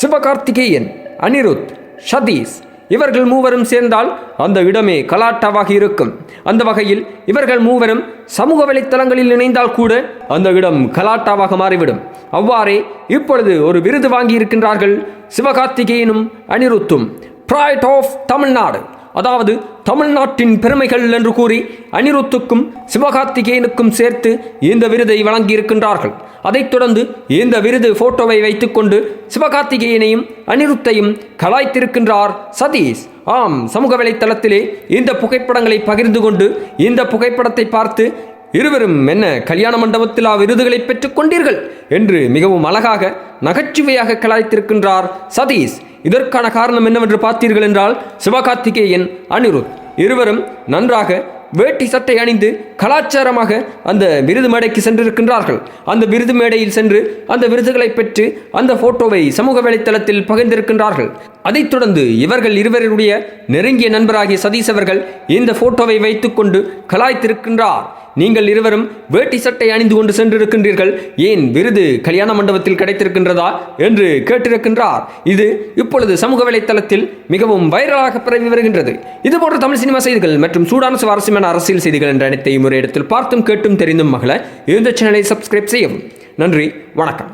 சிவகார்த்திகேயன் அனிருத் சதீஷ் இவர்கள் மூவரும் சேர்ந்தால் அந்த இடமே கலாட்டாவாக இருக்கும். அந்த வகையில் இவர்கள் மூவரும் சமூக வலைத்தளங்களில் இணைந்தால் கூட அந்த இடம் கலாட்டாவாக மாறிவிடும். அவ்வாறே இப்பொழுது ஒரு விருது வாங்கியிருக்கின்றார்கள் சிவகார்த்திகேயனும் அனிருத்தும். ப்ராய்ட் ஆஃப் தமிழ்நாடு அதாவது தமிழ்நாட்டின் பெருமைகள் என்று கூறி அனிருத்துக்கும் சிவகார்த்திகேயனுக்கும் சேர்த்து இந்த விருதை வழங்கியிருக்கின்றார்கள். அதைத் தொடர்ந்து இந்த விருது போட்டோவை வைத்துக்கொண்டு சிவகார்த்திகேயனையும் அனிருத்தையும் கலாய்த்திருக்கின்றார் சதீஷ். ஆம் சமூக வலைத்தளத்திலே இந்த புகைப்படங்களை பகிர்ந்து கொண்டு இந்த புகைப்படத்தை பார்த்து இருவரும் என்ன கல்யாண மண்டபத்தில் விருதுகளை பெற்றுக் கொண்டீர்கள் என்று மிகவும் அழகாக நகைச்சுவையாக கலாய்த்திருக்கின்றார் சதீஷ். இதற்கான காரணம் என்னவென்று பார்த்தீர்கள் என்றால் சிவகார்த்திகேயன் அனிருத். இருவரும் நன்றாக வேட்டி சட்டை அணிந்து கலாச்சாரமாக அந்த விருது மேடைக்கு சென்றிருக்கின்றார்கள். அந்த விருது மேடையில் சென்று அந்த விருதுகளை பெற்று அந்த போட்டோவை சமூக வலைத்தளத்தில் பகிர்ந்திருக்கின்றார்கள். அதைத் தொடர்ந்து இவர்கள் இருவருடைய நெருங்கிய நண்பராகிய சதீஷ் அவர்கள் இந்த போட்டோவை வைத்துக்கொண்டு கலாய்த்திருக்கின்றார். நீங்கள் இருவரும் வேட்டி சட்டை அணிந்து கொண்டு சென்றிருக்கின்றீர்கள். ஏன் விருது கல்யாண மண்டபத்தில் கிடைத்திருக்கின்றதா என்று கேட்டிருக்கின்றார். இது இப்பொழுது சமூக வலைத்தளத்தில் மிகவும் வைரலாக பரவி வருகின்றது. இதுபோன்ற தமிழ் சினிமா செய்திகள் மற்றும் சூடான சுவாரஸ்யமான அரசியல் செய்திகள் என்ற அனைத்தையும் ஒரு இடத்தில் பார்த்தும் கேட்டும் தெரிந்தும் மகள இந்த சேனலை சப்ஸ்கிரைப் செய்யவும். நன்றி வணக்கம்.